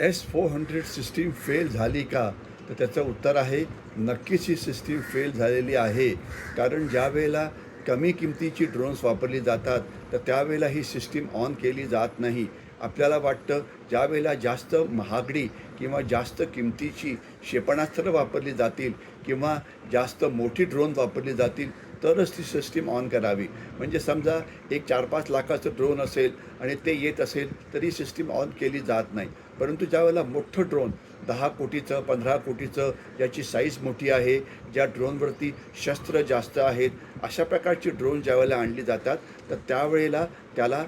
S four hundred system fail झाली का? तर त्याचं उत्तर आहे नक्कीच ही सिस्टीम फेल झालेली आहे. कारण ज्या वेळेला कमी किमतीची ड्रोन्स वापरली जातात तर त्यावेळेला ही सिस्टीम ऑन केली जात नाही. आपल्याला वाटतं ज्या वेळेला जास्त महागडी किंवा जास्त किमतीची क्षेपणास्त्र वापरली जातील किंवा जास्त मोठी ड्रोन वापरली जातील तरच ती सिस्टीम ऑन करावी. म्हणजे समजा एक चार पाच लाखाचं ड्रोन असेल आणि ते येत असेल तरी सिस्टीम ऑन केली जात नाही. परंतु ज्यावेळेला मोठं ड्रोन दहा कोटीचं पंधरा कोटीचं ज्याची साईज मोठी आहे ज्या ड्रोनवरती शस्त्र जास्त आहेत अशा प्रकारची ड्रोन ज्यावेळेला आणली जातात तर त्यावेळेला त्याला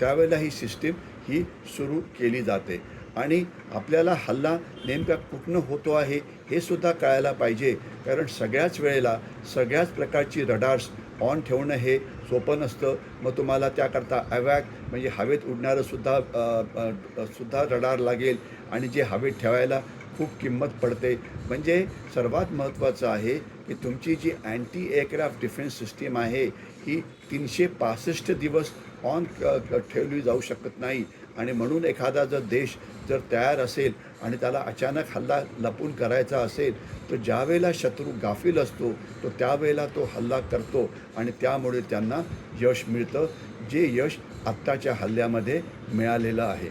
त्यावेळेला ही सिस्टीम ही सुरू केली जाते. आणि आपल्याला हल्ला नेमका कुठनं होतो आहे हे सुद्धा कळायला पाहिजे. कारण सगळ्याच वेळेला सगळ्याच प्रकारची रडार्स ऑन ठेवणं हे सोपं नसतं. मग तुम्हाला त्याकरता अवॅक म्हणजे हवेत उडणारं सुद्धा सुद्धा रडार लागेल. आणि जे हवेत ठेवायला खूप किंमत पडते. म्हणजे सर्वात महत्त्वाचं आहे की तुमची जी अँटी एअरक्राफ्ट डिफेन्स सिस्टीम आहे ही तीनशे पासष्ट दिवस ऑन ठेवली जाऊ शकत नाही. आणि म्हणून एखादा जर देश जर तयार असेल आणि त्याला अचानक हल्ला लपून करायचा असेल तर ज्यावेळेला शत्रू गाफील असतो तो त्यावेळेला तो हल्ला करतो आणि त्यामुळे त्यांना यश मिळतं जे यश आत्ताच्या हल्ल्यामध्ये मिळालेलं आहे.